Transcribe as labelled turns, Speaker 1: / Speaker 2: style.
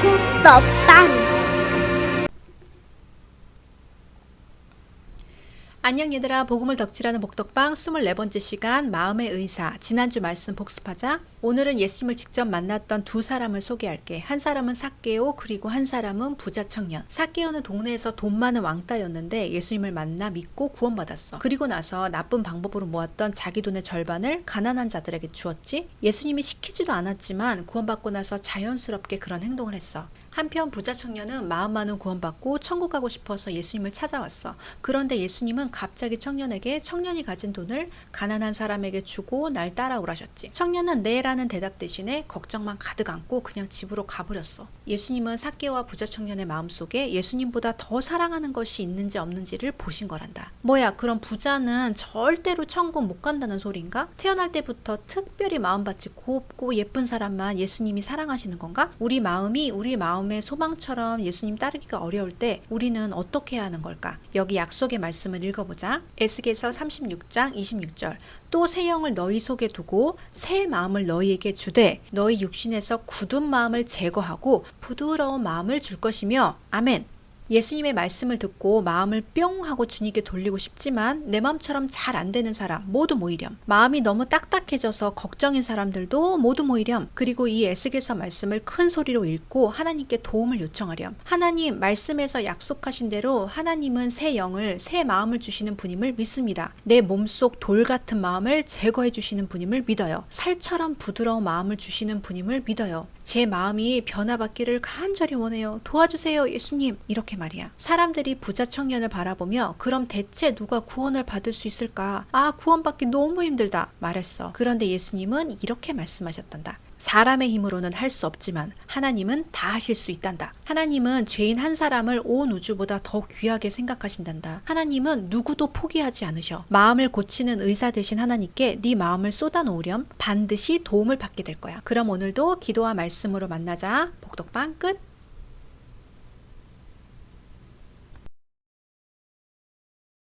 Speaker 1: คุกตบตั้ง
Speaker 2: 안녕 얘들아 복음을 덕질하는 복덕방 24번째 시간 마음의 의사 지난주 말씀 복습하자. 오늘은 예수님을 직접 만났던 두 사람을 소개할게. 한 사람은 사케오 그리고 한 사람은 부자 청년. 사케오는 동네에서 돈 많은 왕따였는데 예수님을 만나 믿고 구원받았어. 그리고 나서 나쁜 방법으로 모았던 자기 돈의 절반을 가난한 자들에게 주었지. 예수님이 시키지도 않았지만 구원받고 나서 자연스럽게 그런 행동을 했어 한편 부자 청년은 마음만은 구원받고 천국 가고 싶어서 예수님을 찾아왔어. 그런데 예수님은 갑자기 청년에게 청년이 가진 돈을 가난한 사람에게 주고 날 따라오라셨지. 청년은 네라는 대답 대신에 걱정만 가득 안고 그냥 집으로 가버렸어. 예수님은 사케와 부자 청년의 마음속에 예수님보다 더 사랑하는 것이 있는지 없는지를 보신 거란다. 뭐야, 그럼 부자는 절대로 천국 못 간다는 소린가? 태어날 때부터 특별히 마음밭이 곱고 예쁜 사람만 예수님이 사랑하시는 건가? 우리 마음이 우리 마음 의 소망처럼 예수님 따르기가 어려울 때 우리는 어떻게 해야 하는 걸까? 여기 약속의 말씀을 읽어보자. 에스겔서 36장 26절. 또 새 영을 너희 속에 두고 새 마음을 너희에게 주되 너희 육신에서 굳은 마음을 제거하고 부드러운 마음을 줄 것이며 아멘. 예수님의 말씀을 듣고 마음을 뿅 하고 주님께 돌리고 싶지만 내 마음처럼 잘 안 되는 사람 모두 모이렴. 마음이 너무 딱딱해져서 걱정인 사람들도 모두 모이렴. 그리고 이 에스겔서 말씀을 큰 소리로 읽고 하나님께 도움을 요청하렴. 하나님 말씀에서 약속하신 대로 하나님은 새 영을 새 마음을 주시는 분임을 믿습니다. 내 몸속 돌 같은 마음을 제거해 주시는 분임을 믿어요. 살처럼 부드러운 마음을 주시는 분임을 믿어요. 제 마음이 변화받기를 간절히 원해요. 도와주세요, 예수님. 이렇게 말이야. 사람들이 부자 청년을 바라보며 그럼 대체 누가 구원을 받을 수 있을까? 아, 구원받기 너무 힘들다. 말했어. 그런데 예수님은 이렇게 말씀하셨단다. 사람의 힘으로는 할 수 없지만 하나님은 다 하실 수 있단다. 하나님은 죄인 한 사람을 온 우주보다 더 귀하게 생각하신단다. 하나님은 누구도 포기하지 않으셔. 마음을 고치는 의사 되신 하나님께 네 마음을 쏟아놓으렴 반드시 도움을 받게 될 거야. 그럼 오늘도 기도와 말씀으로 만나자. 복덕방 끝.